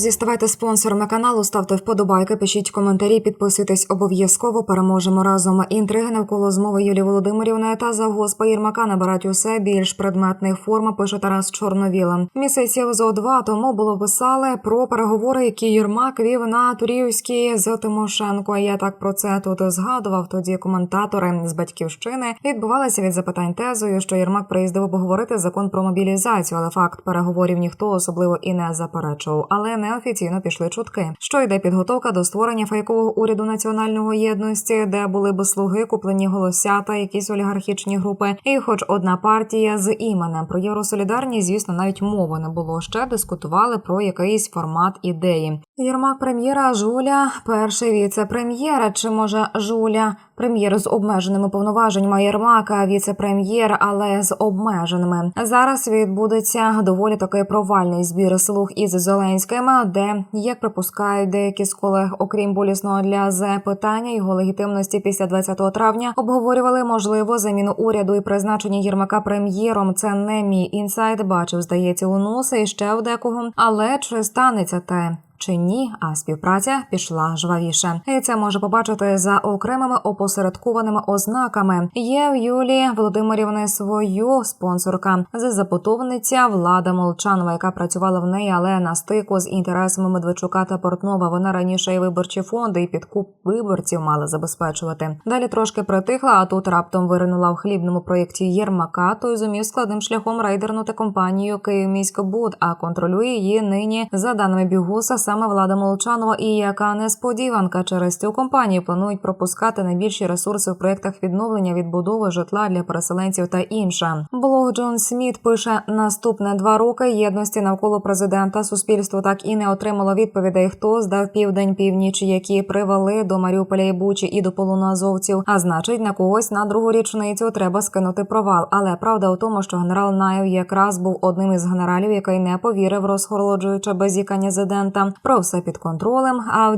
друзі, ставайте спонсорами каналу, ставте вподобайки, пишіть коментарі, підписуйтесь обов'язково. Переможемо разом. Інтриги навколо змови Юлії Володимирівни та завгоспа Єрмака набирають усе більш предметних форм. Пише Тарас Чорновіла. Місяців зо два тому було писали про переговори, які Єрмак вів на Турівській з Тимошенко. Я так про це тут згадував. Тоді коментатори з батьківщини відбувалися від запитань тезою, що Єрмак приїздив поговорити закон про мобілізацію, але факт переговорів ніхто особливо і не заперечував. Але неофіційно пішли чутки, що йде підготовка до створення фейкового уряду національної єдності, де були би слуги, куплені голосята, якісь олігархічні групи, і хоч одна партія з іменем про євросолідарність, звісно, навіть мови не було. Ще дискутували про якийсь формат ідеї. Єрмак прем'єра Жуля, перший віце-прем'єр, чи може Жуля прем'єр з обмеженими повноваженнями Єрмака, віце-прем'єр, але з обмеженими. Зараз відбудеться доволі такий провальний збір слуг із Зеленським, де як припускають деякі з колег, окрім болісного для ЗЕ питання його легітимності після 20 травня, обговорювали можливо заміну уряду і призначення Єрмака прем'єром. Це не мій інсайт. Бачив, здається, у носа і ще в декого. Але чи станеться те? Чи ні, а співпраця пішла жвавіше, і це може побачити за окремими опосередкованими ознаками. Є в Юлії Володимирівни свою спонсорка запотовниця Влада Молчанова, яка працювала в неї, але на стику з інтересами Медведчука та Портнова. Вона раніше і виборчі фонди і підкуп виборців мала забезпечувати. Далі трошки притихла, а тут раптом виринула в хлібному проєкті Єрмака. Той зумів складним шляхом рейдернути компанію «Київміськбуд», а контролює її нині за даними Бігуса саме влада Молчанова. І яка несподіванка через цю компанію планують пропускати найбільші ресурси в проєктах відновлення відбудови житла для переселенців та інше. Блог Джон Сміт пише наступне два роки єдності навколо президента. Суспільство так і не отримало відповідей, хто здав південь північ, які привели до Маріуполя і Бучі і до полунуазовців? А значить, на когось на другу річницю треба скинути провал. Але правда у тому, що генерал Наєв якраз був одним із генералів, який не повірив, розхолоджуючи безікання президента про все під контролем, а.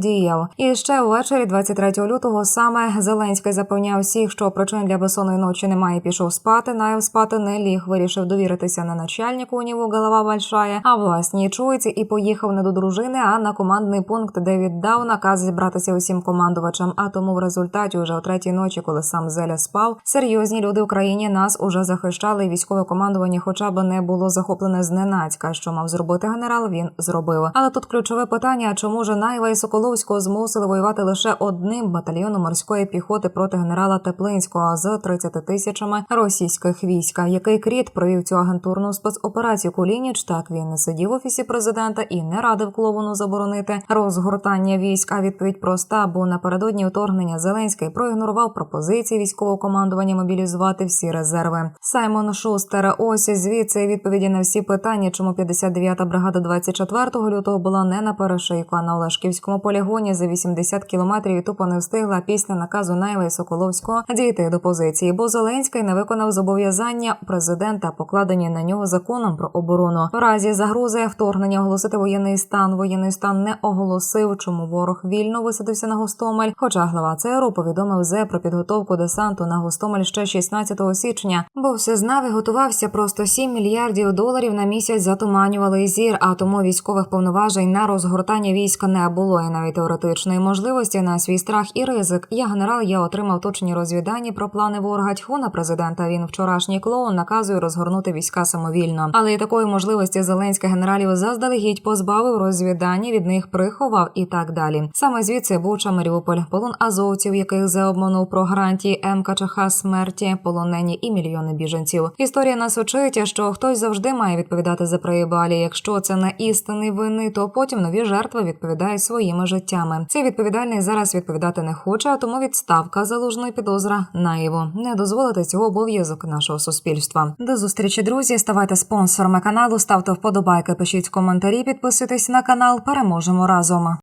І ще ввечері, 23 лютого, саме Зеленський запевняв всіх, що причин для безсонної ночі немає. Пішов спати. Наєв спати не ліг. Вирішив довіритися не начальнику у нього голова большая, а власній чуйці і поїхав не до дружини, а на командний пункт, де віддав наказ зібратися усім командувачам. А тому в результаті, уже о третій ночі, коли сам Зеля спав, серйозні люди в країні нас уже захищали. Військове командування, хоча б не було захоплене зненацька. Що мав зробити генерал, він зробив. Але тут ключове питання: чому ж Наєва і Соколовського змусили воювати лише одним батальйоном морської піхоти проти генерала Теплинського з 30 тисячами російських військ. Який кріт провів цю агентурну спецоперацію Кулініч? Так він не сидів в офісі президента і не радив клоуну заборонити розгортання військ. А відповідь проста, бо напередодні вторгнення Зеленський проігнорував пропозиції військового командування мобілізувати всі резерви. Саймон Шустер. Ось звідси відповіді на всі питання, чому 59-та бригада 24 лютого була не на перешийку, а на Олешківському полігоні за 80 кілометрів тупо не встигла після наказу Наєва Соколовського дійти до позиції, бо Зеленський не виконав зобов'язання президента, покладені на нього законом про оборону. В разі загрози вторгнення оголосити воєнний стан. Воєнний стан не оголосив, чому ворог вільно висадився на Гостомель. Хоча глава ЦРУ повідомив ЗЕ про підготовку десанту на Гостомель ще 16 січня, бо все знав і готувався просто 7 мільярдів доларів на місяць затуманювали зір, а тому військових повноважень на розгортання війська не було і навіть теоретичної можливості на свій страх і ризик. Я генерал, я отримав точні розвідання про плани ворога Тьхуна президента. Він вчорашній клоун наказує розгорнути війська самовільно. Але і такої можливості Зеленський генералів заздалегідь позбавив розвідання, від них приховав і так далі. Саме звідси Буча, Маріуполь, полон азовців, яких заобманув про гарантії МКЧХ смерті, полонені і мільйони біженців. Історія нас учить, що хтось завжди має відповідати за проїбалі. Якщо це не істинний вини, то потім нові жертви відповідають своїми життями. Цей відповідальний зараз відповідати не хоче, а тому відставка залужної підозра наїво не дозволити цього обов'язок нашого суспільства. До зустрічі, друзі. Ставайте спонсорами каналу, ставте вподобайки, пишіть коментарі, підписуйтесь на канал. Переможемо разом.